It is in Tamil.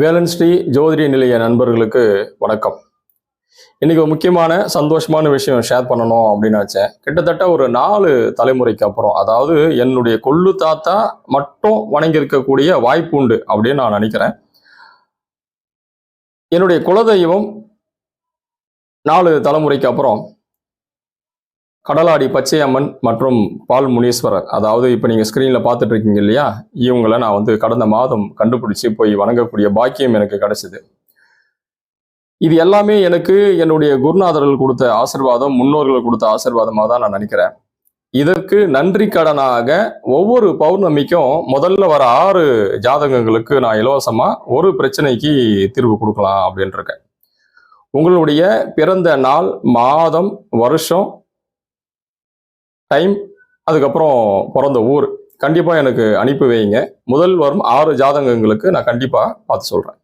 வேலன் ஸ்ரீ ஜோதிட நிலைய நண்பர்களுக்கு வணக்கம். இன்னைக்கு ஒரு முக்கியமான சந்தோஷமான விஷயம் ஷேர் பண்ணணும் அப்படின்னு நினச்சேன். கிட்டத்தட்ட ஒரு நாலு தலைமுறைக்கு அப்புறம் அதாவது என்னுடைய கொள்ளு தாத்தா மட்டும் வணங்கி இருக்கக்கூடிய வாய்ப்பு உண்டு அப்படின்னு நான் நினைக்கிறேன். என்னுடைய குலதெய்வம் நாலு தலைமுறைக்கு அப்புறம் கடலாடி பச்சையம்மன் மற்றும் பால் முனீஸ்வரர். அதாவது இப்போ நீங்கள் ஸ்க்ரீனில் பார்த்துட்டு இருக்கீங்க இல்லையா? இவங்களை நான் வந்து கடந்த மாதம் கண்டுபிடிச்சி போய் வணங்கக்கூடிய பாக்கியம் எனக்கு கிடைச்சிது. இது எல்லாமே எனக்கு என்னுடைய குருநாதர்கள் கொடுத்த ஆசிர்வாதம் முன்னோர்கள் கொடுத்த ஆசிர்வாதமாக தான் நான் நினைக்கிறேன். இதற்கு நன்றி கடனாக ஒவ்வொரு பௌர்ணமிக்கும் முதல்ல வர ஆறு ஜாதகங்களுக்கு நான் இலவசமாக ஒரு பிரச்சனைக்கு தீர்வு கொடுக்கலாம் அப்படின்னு இருக்கேன் உங்களுடைய பிறந்த நாள் மாதம் வருஷம் டைம் அதுக்கப்புறம் பிறந்த ஊர். கண்டிப்பாக எனக்கு அனுப்பி வைங்க. முதல் வரும் ஆறு ஜாதகங்களுக்கு நான் கண்டிப்பாக பார்த்து சொல்கிறேன்